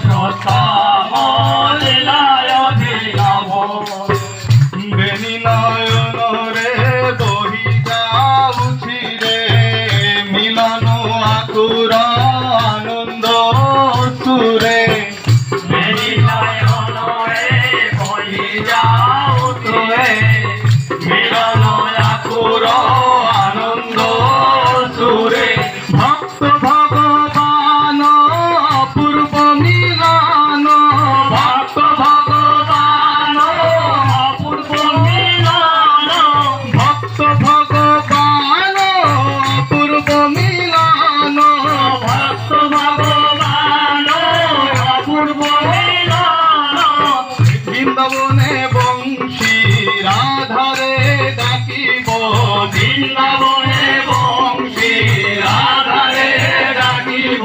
โป বৃন্দাবনে বংশী রাধারে ডাকিব।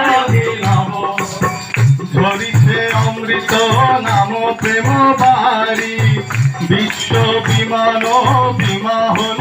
প্রেম বাড়ি বিশ্ব বিমান বিমা হল